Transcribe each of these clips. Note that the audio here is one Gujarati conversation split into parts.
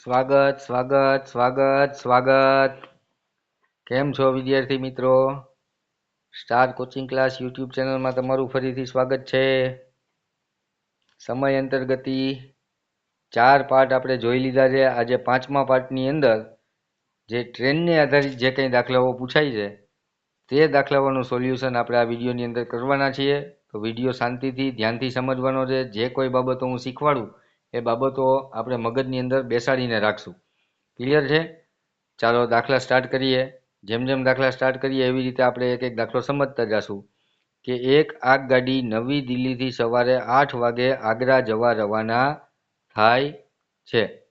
સ્વાગત સ્વાગત સ્વાગત સ્વાગત. કેમ છો વિદ્યાર્થી મિત્રો? સ્ટાર કોચિંગ ક્લાસ યુટ્યુબ ચેનલમાં તમારું ફરીથી સ્વાગત છે. સમય અંતર્ગતિ ચાર પાર્ટ આપણે જોઈ લીધા છે. આજે પાંચમા પાર્ટની અંદર જે ટ્રેનને આધારિત જે કંઈ દાખલાઓ પૂછાય છે, તે દાખલાઓનું સોલ્યુશન આપણે આ વિડીયોની અંદર કરવાના છીએ. તો વીડિયો શાંતિથી, ધ્યાનથી સમજવાનો છે. જે કોઈ બાબતો હું શીખવાડું એ બાબતો આપણે મગજની અંદર બેસાડીને રાખશું. ક્લિયર છે? ચાલો દાખલા સ્ટાર્ટ કરીએ. જેમ જેમ દાખલા સ્ટાર્ટ કરીએ, એવી રીતે આપણે એક એક દાખલો સમજતા જશું કે એક આગગાડી નવી દિલ્હીથી સવારે આઠ વાગે આગ્રા જવા રવાના થાય છે.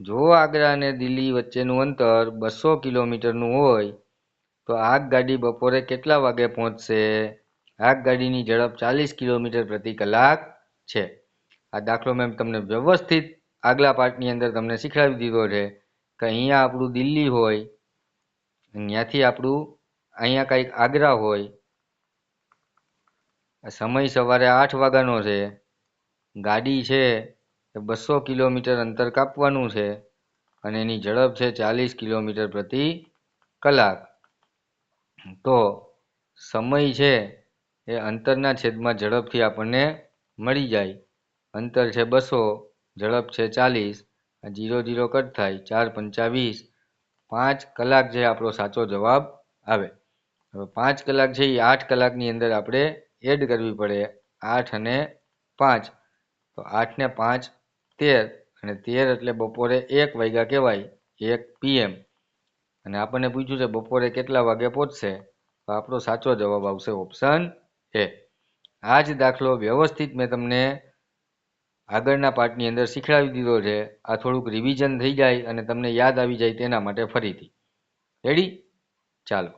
જો આગ્રા અને દિલ્હી વચ્ચેનું અંતર બસો કિલોમીટરનું હોય, તો આગગાડી બપોરે કેટલા વાગે પહોંચશે? આગગાડીની ઝડપ ચાલીસ કિલોમીટર પ્રતિ કલાક છે. આ દાખલો મેં તમને વ્યવસ્થિત આગલા પાર્ટની અંદર તમને શીખવાડી દીધો છે કે અહીંયા આપણું દિલ્હી હોય ત્યાંથી આપણું અહીંયા કંઈક આગ્રા હોય. સમય સવારે આઠ વાગ્યાનો છે. ગાડી છે એ બસો કિલોમીટર અંતર કાપવાનું છે અને એની ઝડપ છે ચાલીસ કિલોમીટર પ્રતિ કલાક. તો સમય છે એ અંતરના છેદમાં ઝડપથી આપણને મળી જાય. અંતર છે બસો, ઝડપ છે ચાલીસ જીરો જીરો કટ થાય, ચાર પંચાવીસ પાંચ કલાક જે આપણો સાચો જવાબ આવે. હવે પાંચ કલાક છે એ આઠ કલાકની અંદર આપણે એડ કરવી પડે આઠ અને પાંચ. તો આઠને પાંચ તેર, અને તેર એટલે બપોરે એક વાગ્યા કહેવાય, એક પીએમ અને આપણને પૂછ્યું છે બપોરે કેટલા વાગે પહોંચશે? તો આપણો સાચો જવાબ આવશે ઓપ્શન એ. આ જ દાખલો વ્યવસ્થિત મેં તમને આગળના પાર્ટની અંદર શીખડાવી દીધો છે. આ થોડુંક રિવિઝન થઈ જાય અને તમને યાદ આવી જાય તેના માટે ફરીથી. રેડી ચાલો.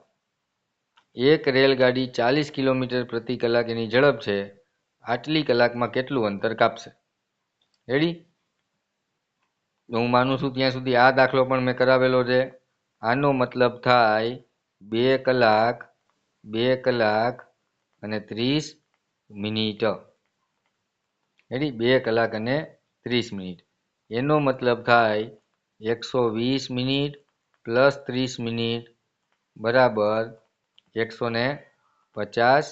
એક રેલગાડી ચાલીસ કિલોમીટર પ્રતિ કલાક એની ઝડપ છે. આટલી કલાકમાં કેટલું અંતર કાપશે? રેડી હું માનું છું ત્યાં સુધી આ દાખલો પણ મેં કરાવેલો છે. આનો મતલબ થાય બે કલાક બે કલાક અને ત્રીસ મિનિટ. રેડી બે કલાક અને ત્રીસ મિનિટ. એનો મતલબ થાય એકસો વીસ મિનિટ પ્લસ ત્રીસ મિનિટ બરાબર એકસો ને પચાસ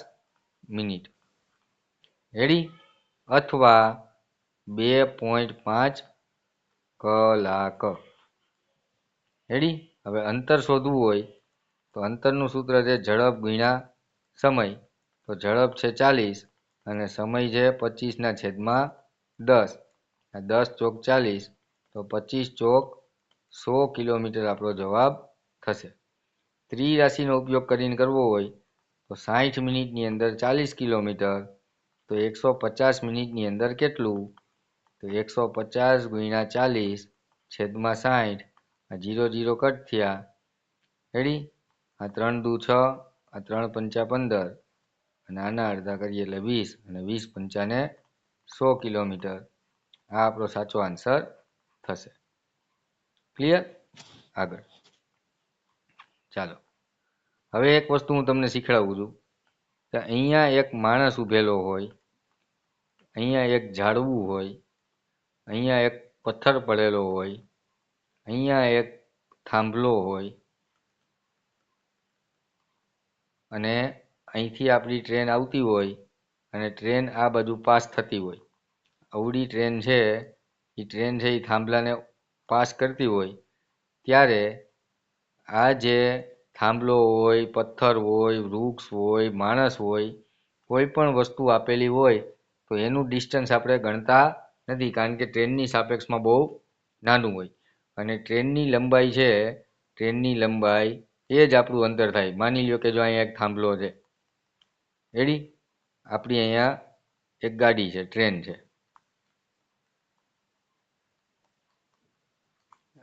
મિનિટ. રેડી અથવા બે પોઈન્ટ પાંચ કલાક. રેડી હવે અંતર શોધવું હોય તો અંતરનું સૂત્ર છે ઝડપ ગુણ્યા સમય. તો ઝડપ છે ચાલીસ. અને સમય છે પચીસના છેદમાં દસ. દસ ચોક ચાલીસ, તો પચીસ ચોક સો કિલોમીટર આપણો જવાબ થશે. ત્રિરાશિનો ઉપયોગ કરીને કરવો હોય, તો સાઠ મિનિટની અંદર ચાલીસ કિલોમીટર, તો એકસો પચાસ મિનિટની અંદર કેટલું? તો એકસો પચાસ ગુણ્યા ચાલીસ છેદમાં સાઠ આ જીરો જીરો કટ થયા. રેડી આ ત્રણ દુ છ, આ ત્રણ પંચા પંદર. અને આના અડધા કરીએ એટલે વીસ અને વીસ પંચાને સો કિલોમીટર. આ આપણો સાચો આન્સર થશે. ક્લિયર આગળ. ચાલો. હવે એક વસ્તુ હું તમને શીખડાવું છું કે અહીંયા એક માણસ ઊભેલો હોય, અહીંયા એક ઝાડવું હોય, અહીંયા એક પથ્થર પડેલો હોય, અહીંયા એક થાંભલો હોય અને અહીંથી આપણી ટ્રેન આવતી હોય અને ટ્રેન આ બાજુ પાસ થતી હોય. અવળી ટ્રેન છે એ ટ્રેન છે એ થાંભલાને પાસ કરતી હોય. ત્યારે આ જે થાંભલો હોય, પથ્થર હોય, વૃક્ષ હોય, માણસ હોય, કોઈ પણ વસ્તુ આપેલી હોય, તો એનું ડિસ્ટન્સ આપણે ગણતા નથી, કારણ કે ટ્રેનની સાપેક્ષમાં બહુ નાનું હોય. અને ટ્રેનની લંબાઈ છે, ટ્રેનની લંબાઈ એ જ આપણું અંતર થાય. માની લ્યો કે જો અહીંયા એક થાંભલો છે રેડી? આપણી અહીંયા એક ગાડી છે, ટ્રેન છે.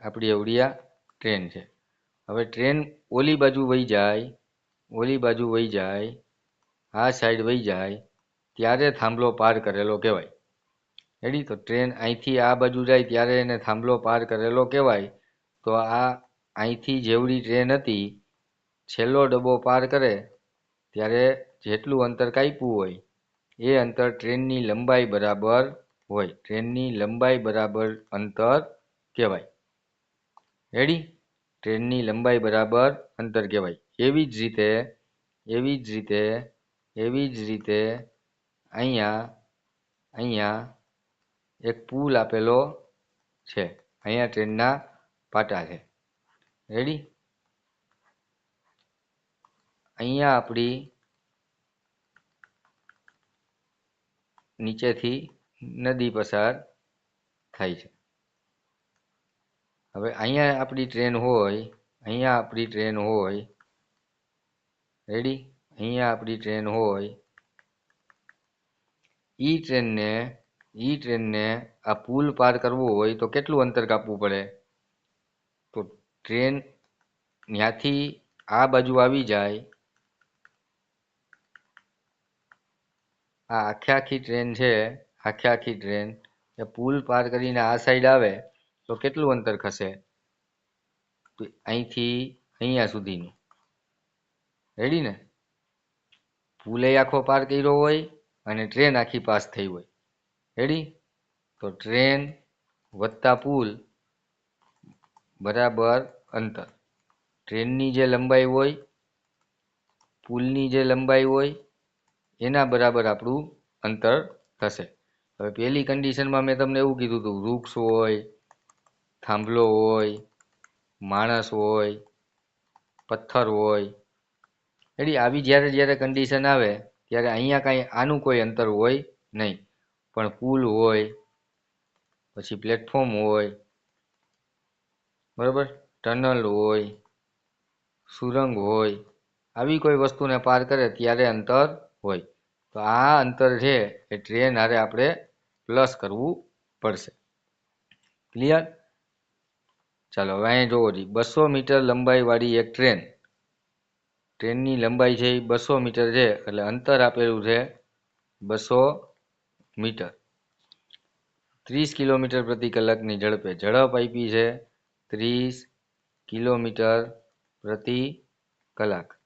આપણી અવડિયા ટ્રેન છે. હવે ટ્રેન ઓલી બાજુ વહી જાય, ઓલી બાજુ વહી જાય, આ સાઈડ વહી જાય, ત્યારે થાંભલો પાર કરેલો કહેવાય. રેડી? તો ટ્રેન અહીંથી આ બાજુ જાય ત્યારે એને થાંભલો પાર કરેલો કહેવાય. તો આ અહીંથી જેવડી ટ્રેન હતી, છેલ્લો ડબ્બો પાર કરે, ત્યારે જેટલું અંતર કાપ્યું હોય, એ અંતર ટ્રેનની લંબાઈ બરાબર હોય. ટ્રેનની લંબાઈ બરાબર અંતર કહેવાય. રેડી ટ્રેનની લંબાઈ બરાબર અંતર કહેવાય. એવી જ રીતે, એવી જ રીતે, એવી જ રીતે અહીંયા અહીંયા એક પુલ આપેલો છે. અહીંયા ટ્રેનના પાટા છે. રેડી અહીંયા આપણી નીચેથી નદી પસાર થાય છે. હવે અહીંયા આપણી ટ્રેન હોય, અહીંયા આપણી ટ્રેન હોય, રેડી? અહીંયા આપણી ટ્રેન હોય. ઈ ટ્રેનને ઈ ટ્રેનને આ પુલ પાર કરવું હોય તો કેટલું અંતર કાપવું પડે? તો ટ્રેન ત્યાંથી આ બાજુ આવી જાય આ આખે આખી ટ્રેન છે, આખે આખી ટ્રેન, એ પુલ પાર કરીને આ સાઈડ આવે, તો કેટલું અંતર ખસે? અહીંથી અહીંયા સુધીનું. રેડી ને? પુલે આખો પાર કર્યો હોય અને ટ્રેન આખી પાસ થઈ હોય. રેડી તો ટ્રેન વત્તા પુલ બરાબર અંતર. ટ્રેનની જે લંબાઈ હોય, પુલની જે લંબાઈ હોય એના બરાબર આપણું અંતર થશે. હવે પહેલી કન્ડિશનમાં મેં તમને એવું કીધું હતું, વૃક્ષ હોય, થાંભલો હોય, માણસ હોય, પથ્થર હોય. એટલે આવી જ્યારે જ્યારે કન્ડિશન આવે, ત્યારે અહીંયા કાંઈ આનું કોઈ અંતર હોય નહીં. પણ પુલ હોય, પછી પ્લેટફોર્મ હોય, બરાબર? ટનલ હોય, સુરંગ હોય, આવી કોઈ વસ્તુને પાર કરે ત્યારે અંતર હોય. તો આ અંતર છે એ ટ્રેન હારે આપણે પ્લસ કરવું પડશે. ક્લિયર ચાલો, હવે અહીંયા જોવો જી. બસો મીટર લંબાઈવાળી એક ટ્રેન ટ્રેનની લંબાઈ છે એ બસો મીટર છે, એટલે અંતર આપેલું છે બસો મીટર. ત્રીસ કિલોમીટર પ્રતિ કલાકની ઝડપે. ઝડપ આપી છે ત્રીસ કિલોમીટર પ્રતિ કલાક.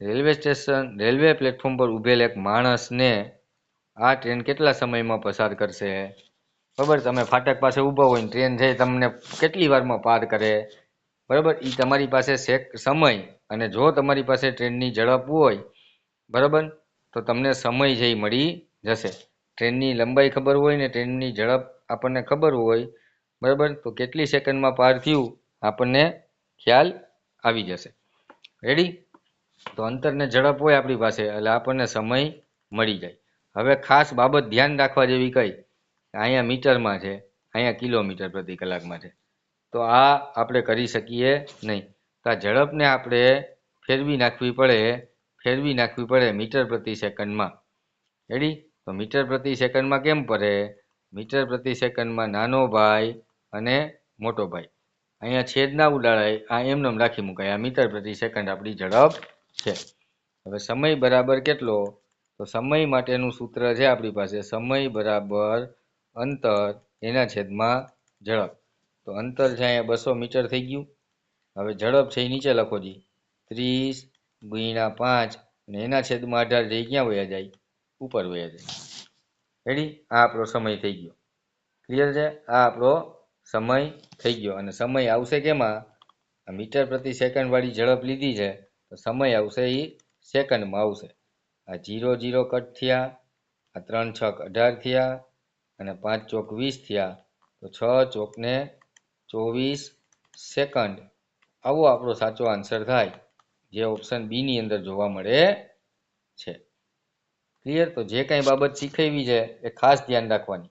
રેલવે સ્ટેશન, રેલવે પ્લેટફોર્મ પર ઊભેલ એક માણસને આ ટ્રેન કેટલા સમયમાં પસાર કરશે? બરાબર તમે ફાટક પાસે ઊભા હોય ને ટ્રેન છે તમને કેટલી વારમાં પાર કરે? બરાબર? એ તમારી પાસે શેક સમય અને જો તમારી પાસે ટ્રેનની ઝડપ હોય, બરાબર? તો તમને સમય જે મળી જશે. ટ્રેનની લંબાઈ ખબર હોય ને ટ્રેનની ઝડપ આપણને ખબર હોય, બરાબર? તો કેટલી સેકન્ડમાં પાર થયું? આપણને ખ્યાલ આવી જશે. રેડી તો અંતરને ઝડપ હોય આપણી પાસે, એટલે આપણને સમય મળી જાય. હવે ખાસ બાબત ધ્યાન રાખવા જેવી કઈ, અહીંયા મીટરમાં છે, અહીંયા કિલોમીટર પ્રતિ કલાકમાં છે. તો આ આપણે કરી શકીએ નહીં. તો આ ઝડપને આપણે ફેરવી નાખવી પડે, ફેરવી નાખવી પડે મીટર પ્રતિ સેકન્ડમાં. રેડી તો મીટર પ્રતિ સેકન્ડમાં કેમ પડે? મીટર પ્રતિ સેકન્ડમાં નાનો ભાઈ અને મોટો ભાઈ. અહીંયા છેદ ના ઉડાડાય આ એમને રાખી મુકાય. આ મીટર પ્રતિ સેકન્ડ આપણી ઝડપ છે. હવે સમય બરાબર કેટલો? તો સમય માટેનું સૂત્ર છે આપણી પાસે સમય બરાબર અંતર એના છેદમાં ઝડપ. તો અંતર છે અહીંયા બસો મીટર થઈ ગયું. હવે ઝડપ છે એ નીચે લખો જી. ત્રીસ ગુણ્યા પાંચ અને એના છેદમાં અઢાર જઈ ક્યાં વયા જાય? ઉપર વયા જાય. રેડી આ આપણો સમય થઈ ગયો. ક્લિયર છે? આ આપણો સમય થઈ ગયો. અને સમય આવશે કેમાં? મીટર પ્રતિ સેકન્ડ વાળી ઝડપ લીધી છે. તો સમય આવશે એ સેકન્ડમાં આવશે. આ જીરો જીરો કટ થયા, આ ત્રણ છક અઢાર થયા અને પાંચ ચોક વીસ થયા. તો છ ચોકને ચોવીસ સેકન્ડ. આવો આપણો સાચો આન્સર થાય. જે ઓપ્શન બીની અંદર જોવા મળે છે. ક્લિયર તો જે કાંઈ બાબત શીખવી છે એ ખાસ ધ્યાન રાખવાની.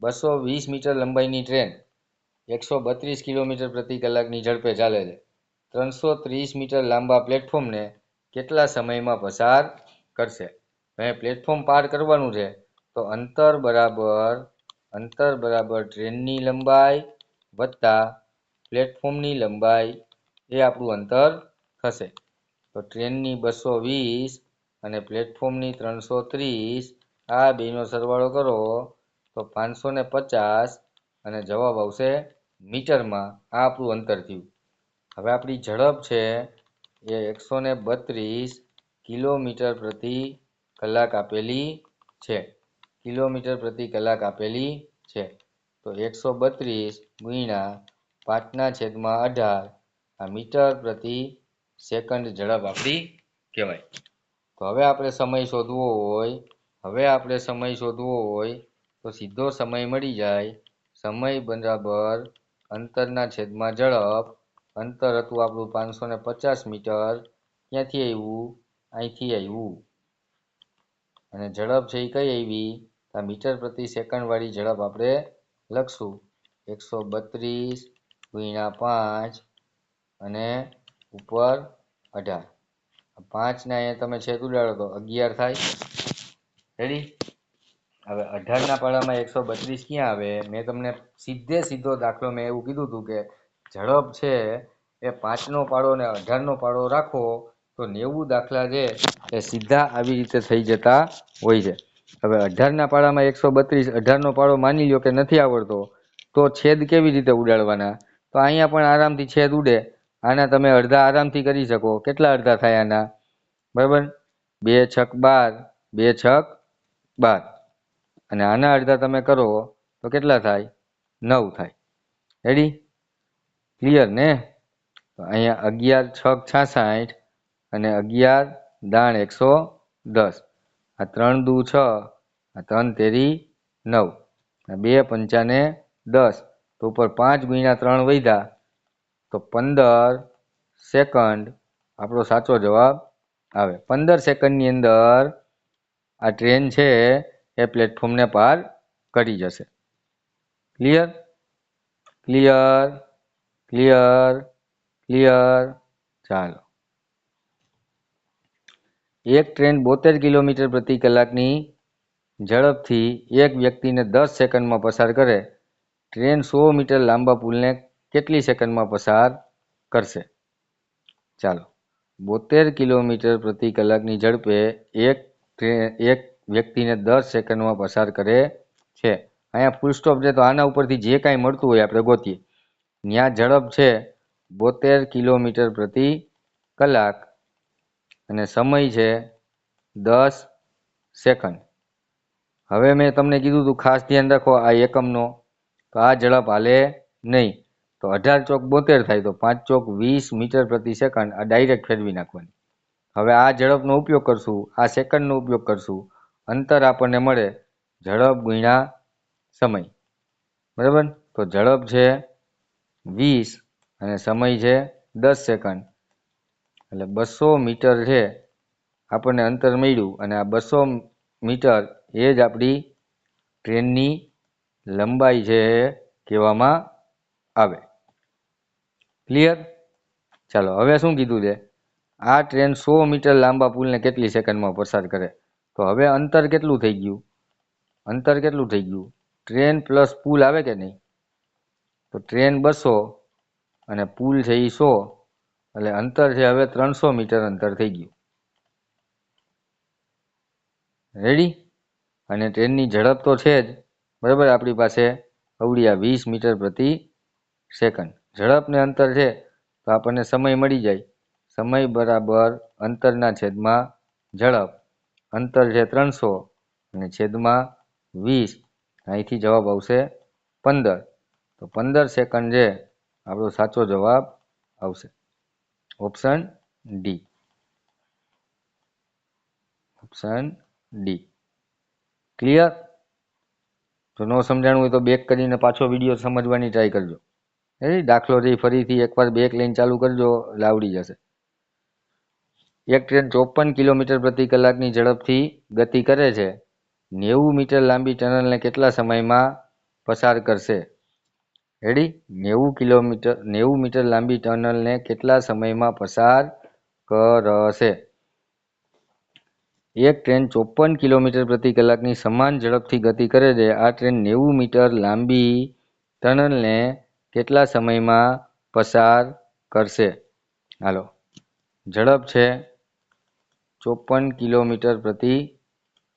બસો વીસ મીટર લંબાઈની ટ્રેન એકસો બત્રીસ કિલોમીટર પ્રતિ કલાકની ઝડપે ચાલે છે. ત્રણસો ત્રીસ મીટર લાંબા પ્લેટફોર્મને કેટલા સમયમાં પસાર કરશે? હવે પ્લેટફોર્મ પાર કરવાનું છે, તો અંતર બરાબર અંતર બરાબર ટ્રેનની લંબાઈ વત્તા પ્લેટફોર્મની લંબાઈ એ આપણું અંતર થશે. તો ટ્રેનની બસો વીસ અને પ્લેટફોર્મની ત્રણસો ત્રીસ, આ બેનો સરવાળો કરો, તો પાંચસો ને પચાસ, અને જવાબ આવશે મીટરમાં, આ આપણું અંતર થયું. હવે આપણી ઝડપ છે એ એકસો ને બત્રીસ કિલોમીટર પ્રતિ કલાક આપેલી છે. કિલોમીટર પ્રતિ કલાક આપેલી છે. તો એકસો બત્રીસ ગુણ્યા પાંચના છેદમાં અઢાર, આ મીટર પ્રતિ સેકન્ડ ઝડપ આપણી કહેવાય. તો હવે આપણે સમય શોધવો હોય, હવે આપણે સમય શોધવો હોય, તો સીધો સમય મળી જાય. સમય બરાબર અંતરના છેદમાં ઝડપ અંતર હતું આપણું પાંચસો ને પચાસ મીટર. ક્યાંથી આવ્યું? અહીંથી આવ્યું. અને ઝડપ છે એ કઈ આવી? આ મીટર પ્રતિ સેકન્ડ વાળી ઝડપ આપણે લખશું. એકસો બત્રીસ ગુણ્યા પાંચ અને ઉપર અઢાર. પાંચને અહીંયા તમે છેદ ઉડાડો તો અગિયાર થાય. રેડી હવે અઢારના પાડામાં એકસો બત્રીસ ક્યાં આવે? મેં તમને સીધે સીધો દાખલો મેં એવું કીધું હતું કે ઝડપ છે એ પાંચનો પાડો અને અઢારનો પાડો રાખો, તો નેવું દાખલા છે એ સીધા આવી રીતે થઈ જતા હોય છે. હવે અઢારના પાડામાં એકસો બત્રીસ, અઢારનો પાડો માની લો કે નથી આવડતો, તો છેદ કેવી રીતે ઉડાડવાના? તો અહીંયા પણ આરામથી છેદ ઉડે. આના તમે અડધા આરામથી કરી શકો. કેટલા અડધા થાય આના? બરાબર? બે છક બાર, બે છક બાર. અને આના અડધા તમે કરો, તો કેટલા થાય? નવ થાય. રેડી ક્લિયર ને? અહીંયા અગિયાર, છ, છાસઠ અને અગિયાર, દાણ એકસો દસ. આ ત્રણ દુ છ, આ ત્રણ તેરી નવ. આ બે પંચાને દસ. તો ઉપર પાંચ ગુણ્યા ત્રણ વધ્યા તો પંદર સેકન્ડ આપણો સાચો જવાબ આવે. પંદર સેકન્ડની અંદર આ ટ્રેન છે એ પ્લેટફોર્મને પાર કરી જશે. ક્લિયર ક્લિયર ક્લિયર ક્લિયર ચાલો. એક ટ્રેન બોતેર કિલોમીટર પ્રતિ કલાકની ઝડપથી એક વ્યક્તિને દસ સેકન્ડમાં પસાર કરે. ટ્રેન સો મીટર લાંબા પુલને કેટલી સેકન્ડમાં પસાર કરશે? ચાલો. બોતેર કિલોમીટર પ્રતિ કલાકની ઝડપે એક એક વ્યક્તિને દસ સેકન્ડમાં પસાર કરે છે. અહીંયા ફૂલ સ્ટોપ છે, તો આના ઉપરથી જે કાંઈ મળતું હોય આપણે ગોતીએ. ત્યાં ઝડપ છે બોતેર કિલોમીટર પ્રતિ કલાક અને સમય છે દસ સેકન્ડ. હવે મેં તમને કીધું હતું ખાસ ધ્યાન રાખો આ એકમનો, તો આ ઝડપ હાલે નહીં. તો અઢાર ચોક બોતેર થાય તો પાંચ ચોક વીસ મીટર પ્રતિ સેકન્ડ આ ડાયરેક્ટ ફેરવી નાખવાની. હવે આ ઝડપનો ઉપયોગ કરશું, આ સેકન્ડનો ઉપયોગ કરશું, અંતર આપણને મળે ઝડપ ગુણ્યા સમય. બરાબર? તો ઝડપ છે વીસ અને સમય છે દસ સેકન્ડ. એટલે બસો મીટર છે આપણને અંતર મળ્યું અને આ બસો મીટર એ જ આપણી ટ્રેનની લંબાઈ છે એ કહેવામાં આવે. ક્લિયર ચાલો, હવે શું કીધું છે? આ ટ્રેન સો મીટર લાંબા પુલને કેટલી સેકન્ડમાં પસાર કરે? તો હવે અંતર કેટલું થઈ ગયું? અંતર કેટલું થઈ ગયું? ટ્રેન પ્લસ પુલ આવે કે નહીં? તો ટ્રેન બસો અને પુલ છે એ સો, એટલે અંતર છે હવે ત્રણસો મીટર અંતર થઈ ગયું. રેડી અને ટ્રેનની ઝડપ તો છે જ. બરાબર? આપણી પાસે અવડિયા વીસ મીટર પ્રતિ સેકન્ડ. ઝડપને અંતર છે તો આપણને સમય મળી જાય. સમય બરાબર અંતરના છેદમાં ઝડપ. અંતર છે ત્રણસો અને છેદમાં વીસ. અહીંથી જવાબ આવશે પંદર. તો પંદર સેકન્ડ છે આપણો સાચો જવાબ આવશે. Option D option D clear જો ન સમજાણું હોય તો બેક કરીને પાછો વીડિયો સમજવાની ટ્રાય કરજો. એ દાખલો રહી ફરીથી એકવાર બેક લઈને ચાલુ કરજો એટલે આવડી જશે. એક ટ્રેન ચોપન કિલોમીટર પ્રતિ કલાકની ઝડપથી ગતિ કરે છે. નેવું મીટર લાંબી ટનલને કેટલા સમયમાં પસાર કરશે? રેડી નેવું કિલોમીટર, નેવું મીટર લાંબી ટનલને કેટલા સમયમાં પસાર કરશે? એક ટ્રેન ચોપન કિલોમીટર પ્રતિ કલાકની સમાન ઝડપથી ગતિ કરે છે. આ ટ્રેન નેવું મીટર લાંબી ટનલને કેટલા સમયમાં પસાર કરશે? હાલો. ઝડપ છે ચોપન કિલોમીટર પ્રતિ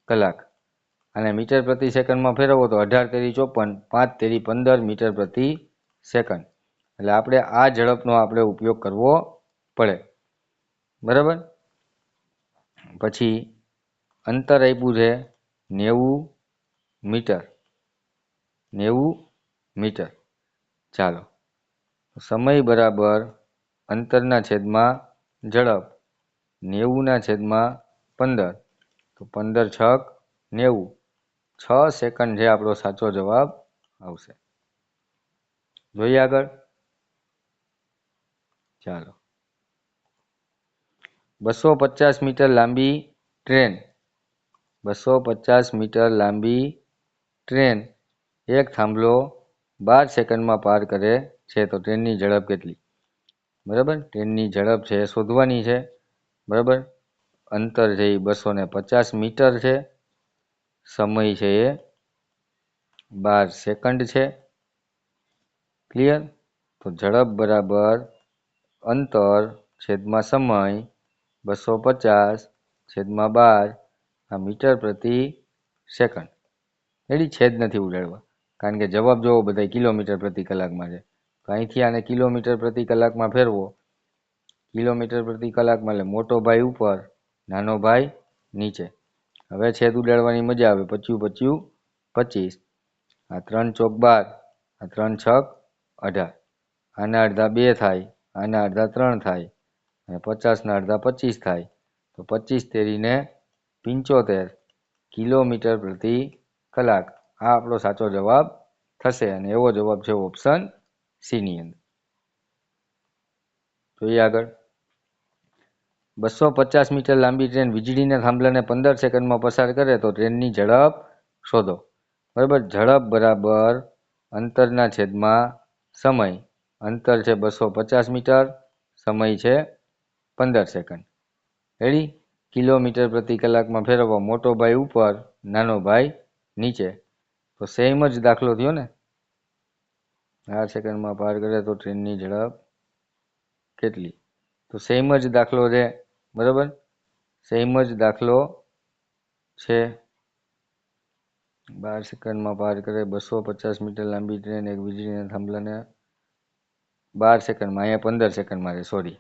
કલાક. અને મીટર પ્રતિ સેકન્ડમાં ફેરવો તો અઢાર તેરી ચોપન, પાંચ તેરી પંદર મીટર પ્રતિ સેકન્ડ. એટલે આપણે આ ઝડપનો આપણે ઉપયોગ કરવો પડે. બરાબર? પછી અંતર આપ્યું છે નેવું મીટર. નેવું મીટર. ચાલો. સમય બરાબર અંતરના છેદમાં ઝડપ નેવુંના છેદમાં પંદર. તો પંદર છક નેવું. છ સેકન્ડ છે આપણો સાચો જવાબ આવશે. જોઈએ આગળ. ચાલો. બસો પચાસ મીટર લાંબી ટ્રેન. બસો પચાસ મીટર લાંબી ટ્રેન. એક થાંભલો બાર સેકન્ડમાં પાર કરે છે તો ટ્રેનની ઝડપ કેટલી? બરાબર? ટ્રેનની ઝડપ છે એ શોધવાની છે. બરાબર? અંતર છે એ બસો પચાસ મીટર છે. સમય છે એ બાર સેકન્ડ છે. ક્લિયર તો ઝડપ બરાબર અંતર છેદમાં સમય બસો પચાસ છેદમાં બાર આ મીટર પ્રતિ સેકન્ડ એડી છેદ નથી ઉડાડવા. કારણ કે જવાબ જોવો બધા કિલોમીટર પ્રતિ કલાકમાં છે. તો અહીંથી આને કિલોમીટર પ્રતિ કલાકમાં ફેરવો. કિલોમીટર પ્રતિ કલાકમાં એટલે મોટો ભાઈ ઉપર, નાનો ભાઈ નીચે. હવે છેદ ઉડાડવાની મજા આવે. પચ્યું પચ્યું, પચીસ. આ ત્રણ ચોક બાર, આ ત્રણ છક, અઢાર. આના અડધા બે થાય, આના અડધા ત્રણ થાય, અને પચાસના અડધા પચીસ થાય. તો પચીસ તેરીને પંચોતેર કિલોમીટર પ્રતિ કલાક. આ આપણો સાચો જવાબ થશે અને એવો જવાબ છે ઓપ્શન સીની અંદર. જોઈએ આગળ. બસો પચાસ મીટર લાંબી ટ્રેન વીજળીના થાંભલાને પંદર સેકન્ડમાં પસાર કરે તો ટ્રેનની ઝડપ શોધો. બરાબર? ઝડપ બરાબર અંતરના છેદમાં સમય. અંતર છે બસો પચાસ મીટર, સમય છે પંદર સેકન્ડ. રેડી કિલોમીટર પ્રતિ કલાકમાં ફેરવવા મોટો ભાઈ ઉપર, નાનો ભાઈ નીચે. તો સેમ જ દાખલો થયો ને? આઠ સેકન્ડમાં પાર કરે તો ટ્રેનની ઝડપ કેટલી? તો સેમ જ દાખલો છે બરાબર? સેમ જ દાખલો છે. બાર સેકન્ડમાં પાર કરે, બસો પચાસ મીટર લાંબી ટ્રેન, એક વીજળીના થાંભલાને બાર સેકન્ડમાં, અહીંયા પંદર સેકન્ડમાં છે સોરી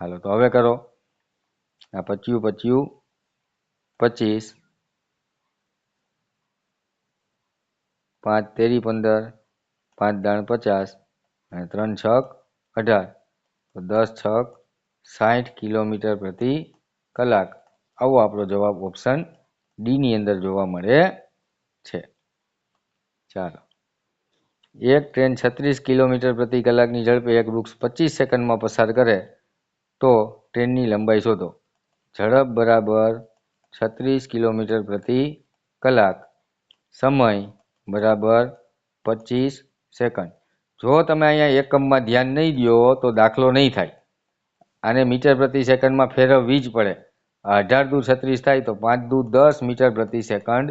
હાલો, તો હવે કરો. આ પચ્યું પચ્યું પચીસ. પાંચ તેરી પંદર, પાંચ દાણ પચાસ, અને ત્રણ છક અઢાર. તો દસ છક સાઠ કિલોમીટર પ્રતિ કલાક. આવો આપણો જવાબ ઓપ્શન ડીની અંદર જોવા મળે છે. ચાલો. એક ટ્રેન છત્રીસ કિલોમીટર પ્રતિ કલાકની ઝડપે એક વૃક્ષ પચીસ સેકન્ડમાં પસાર કરે તો ટ્રેનની લંબાઈ શોધો. ઝડપ બરાબર છત્રીસ કિલોમીટર પ્રતિ કલાક. સમય બરાબર પચીસ સેકન્ડ. જો તમે અહીંયા એકમમાં ધ્યાન નહીં દો તો દાખલો નહીં થાય. આને મીટર પ્રતિ સેકન્ડમાં ફેરવવી જ પડે. અઢાર દુ છત્રીસ થાય તો પાંચ દુ દસ મીટર પ્રતિ સેકન્ડ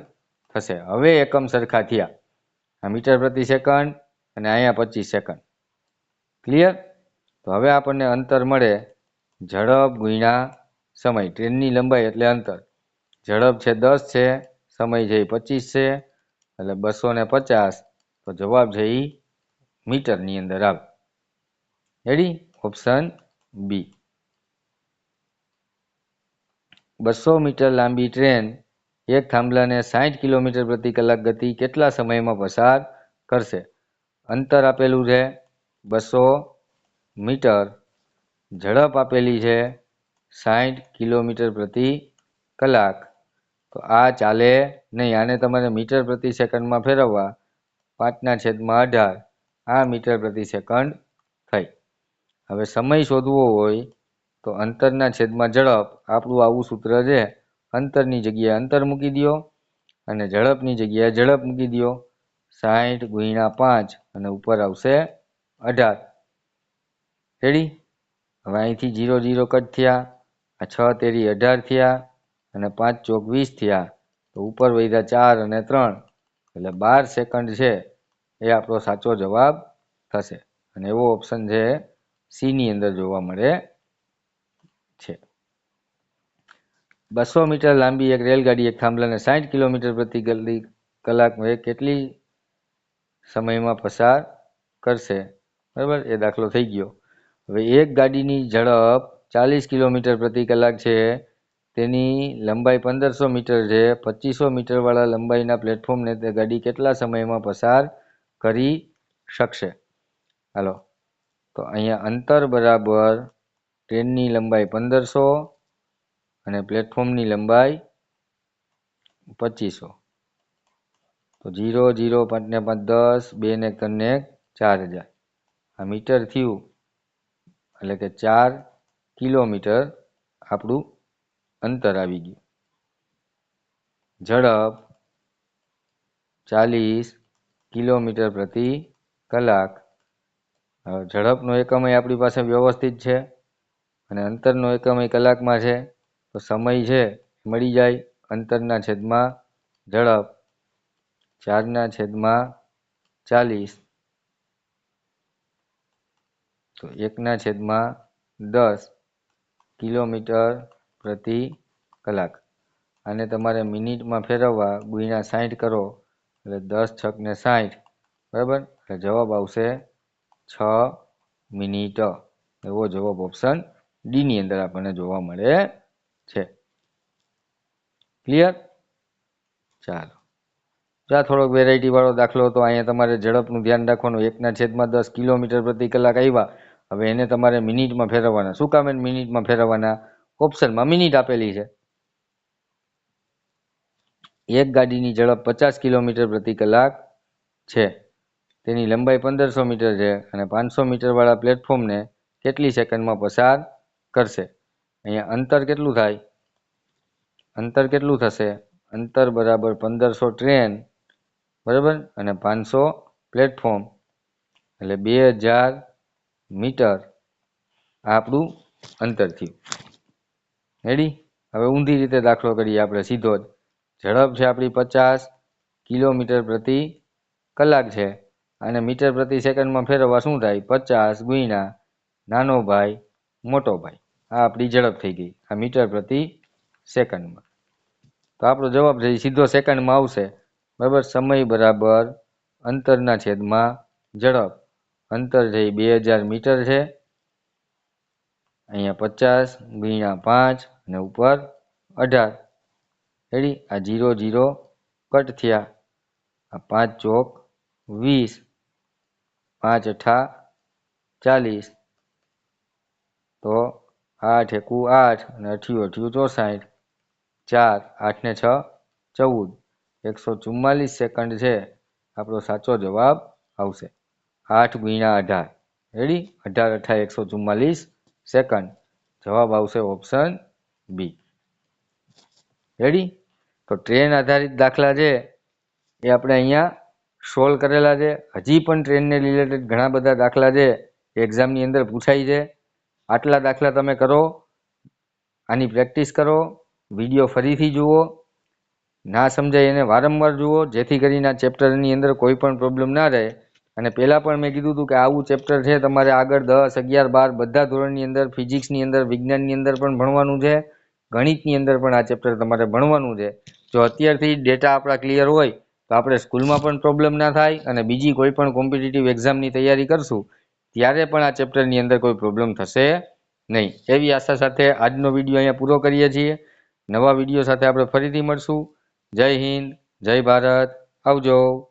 થશે. હવે એકમ સરખા થયા. આ મીટર પ્રતિ સેકન્ડ અને અહીંયા પચીસ સેકન્ડ. ક્લિયર તો હવે આપણને અંતર મળે ઝડપ ગુણ્યા સમય. ટ્રેનની લંબાઈ એટલે અંતર. ઝડપ છે દસ છે, સમય છે એ પચીસ છે, એટલે બસો ને પચાસ. તો જવાબ છે એ મીટરની અંદર આવે. રેડી ઓપ્શન બી બસો મીટર લાંબી ટ્રેન, એક થાંભલાને સાઠ કિલોમીટર પ્રતિ કલાક ગતિ કેટલા સમયમાં પસાર કરશે? અંતર આપેલું છે બસો મીટર, ઝડપ આપેલી છે સાઠ કિલોમીટર પ્રતિ કલાક. તો આ ચાલે નહીં, આને તમારે મીટર પ્રતિ સેકન્ડમાં ફેરવવા, પાંચના છેદમાં અઢાર, આ મીટર પ્રતિ સેકન્ડ થઈ. હવે સમય શોધવો હોય તો અંતરના છેદમાં ઝડપ આપણું આવું સૂત્ર છે. અંતરની જગ્યાએ અંતર મૂકી દો અને ઝડપની જગ્યાએ ઝડપ મૂકી દો. સાઠ ગુણ્યા પાંચ અને ઉપર આવશે અઢાર. રેડી હવે અહીંથી જીરો જીરો કટ થયા. આ છ તેરી અઢાર થયા અને પાંચ ચોક વીસ થયા. તો ઉપર વધ્યા ચાર અને ત્રણ. એટલે બાર સેકન્ડ છે. એ આપણો સાચો જવાબ થશે. અને એવો ઓપ્શન છે. સીની અંદર જોવા મળે છે. બસો મીટર લાંબી એક રેલગાડી એક થાંભલાને સાઠ કિલોમીટર પ્રતિ ગલી કલાકમાં કેટલી સમયમાં પસાર કરશે? બરાબર? એ દાખલો થઈ ગયો. હવે એક ગાડીની ઝડપ ચાલીસ કિલોમીટર પ્રતિ કલાક છે. તેની લંબાઈ પંદરસો મીટર છે. પચીસો મીટરવાળા લંબાઈના પ્લેટફોર્મને તે ગાડી કેટલા સમયમાં પસાર કરી શકશે? હાલો. તો અહીંયા અંતર બરાબર ટ્રેનની લંબાઈ પંદરસો અને પ્લેટફોર્મની લંબાઈ પચીસો. તો જીરો જીરો પાંચને પાંચ, દસ, બે ને ત્રણને ચાર હજાર. આ મીટર થયું એટલે કે ચાર કિલોમીટર આપણું અંતર આવી ગયું. ઝડપ ચાલીસ કિલોમીટર પ્રતિ કલાક. ઝડપનો એકમય આપણી પાસે વ્યવસ્થિત છે. અને અંતરનો એકમ એ કલાકમાં છે, તો સમય છે, મળી જાય અંતરના છેદમાં ઝડપ. ચારના છેદમાં ચાલીસ. તો એકના છેદમાં દસ કિલોમીટર પ્રતિ કલાક. અને તમારે મિનિટમાં ફેરવવા ગુણ્યા સાઠ કરો, એટલે દસ છક ને સાઠ બરાબર? એટલે જવાબ આવશે છ મિનિટ. એવો જવાબ ઓપ્શન ડી ની અંદર આપણને જોવા મળે છે. ક્લિયર ચાલો. જો થોડોક વેરાયટી વાળો દાખલો હતો, અહીંયા તમારે ઝડપનું ધ્યાન રાખવાનું. એકના છેદમાં દસ કિલોમીટર પ્રતિ કલાક આવ્યા. હવે એને તમારે મિનિટમાં ફેરવવાના. શું કામ મિનિટમાં ફેરવવાના? ઓપ્શનમાં મિનિટ આપેલી છે. એક ગાડીની ઝડપ પચાસ કિલોમીટર પ્રતિ કલાક છે. તેની લંબાઈ પંદરસો મીટર છે અને પાંચસો મીટરવાળા પ્લેટફોર્મને કેટલી સેકન્ડમાં પસાર કરશે. અહીંયા અંતર કેટલું થાય? અંતર કેટલું થશે? અંતર બરાબર પંદરસો ટ્રેન બરાબર? અને પાંચસો પ્લેટફોર્મ એટલે બે હજાર મીટર આપણું અંતર થયું. રેડી હવે ઊંધી રીતે દાખલો કરીએ આપણે સીધો જ. ઝડપ છે આપણી પચાસ કિલોમીટર પ્રતિ કલાક છે. અને મીટર પ્રતિ સેકન્ડમાં ફેરવવા શું થાય? પચાસ ગુણ્યા નાનો ભાઈ મોટો ભાઈ. આ આપણી ઝડપ થઈ ગઈ, આ મીટર પ્રતિ સેકન્ડમાં. તો આપણો જવાબ છે સીધો સેકન્ડમાં આવશે. બરાબર? સમય બરાબર અંતરના છેદમાં ઝડપ. અંતર છે બે હજાર મીટર છે. અહીંયા પચાસ ગુણ્યા પાંચ અને ઉપર અઢાર. રેડી આ જીરો જીરો કટ થયા. આ પાંચ ચોક વીસ. પાંચ અઠા ચાલીસ. તો આઠ, એકુ આઠ અને અઠ્યું અઠ્યું ચોસાઠ, ચાર, આઠ ને છ, ચૌદ. એકસો ચુમ્માલીસ સેકન્ડ છે. આપણો સાચો જવાબ આવશે. આઠ ગુણ્યા અઢાર. રેડી અઢાર અઠા એકસો ચુમ્માલીસ સેકન્ડ. જવાબ આવશે ઓપ્શન બી. રેડી તો ટ્રેન આધારિત દાખલા છે. એ આપણે અહીંયા સોલ્વ કરેલા છે. હજી પણ ટ્રેનને રિલેટેડ ઘણા બધા દાખલા છે. એક્ઝામની અંદર પૂછાય છે. આટલા દાખલા તમે કરો, આની પ્રેક્ટિસ કરો, વીડિયો ફરીથી જુઓ, ના સમજાય એને વારંવાર જુઓ, જેથી કરીને આ ચેપ્ટરની અંદર કોઈ પણ પ્રોબ્લેમ ના રહે. અને પહેલાં પણ મેં કીધું હતું કે આવું ચેપ્ટર છે, તમારે આગળ દસ, અગિયાર, બાર બધા ધોરણની અંદર, ફિઝિક્સની અંદર, વિજ્ઞાનની અંદર પણ ભણવાનું છે. ગણિતની અંદર પણ આ ચેપ્ટર તમારે ભણવાનું છે. જો અત્યારથી ડેટા આપણા ક્લિયર હોય, તો આપણે સ્કૂલમાં પણ પ્રોબ્લેમ ના થાય અને બીજી કોઈ પણ કોમ્પિટિટિવ એક્ઝામની તૈયારી કરશું. ત્યારે પણ આ ચેપ્ટરની અંદર કોઈ પ્રોબ્લેમ થશે નહીં. એવી આશા સાથે આજનો વીડિયો અહીંયા પૂરો કરીએ છીએ. નવા વીડિયો સાથે આપણે ફરીથી મળશું. જય હિન્દ, જય ભારત. આવજો.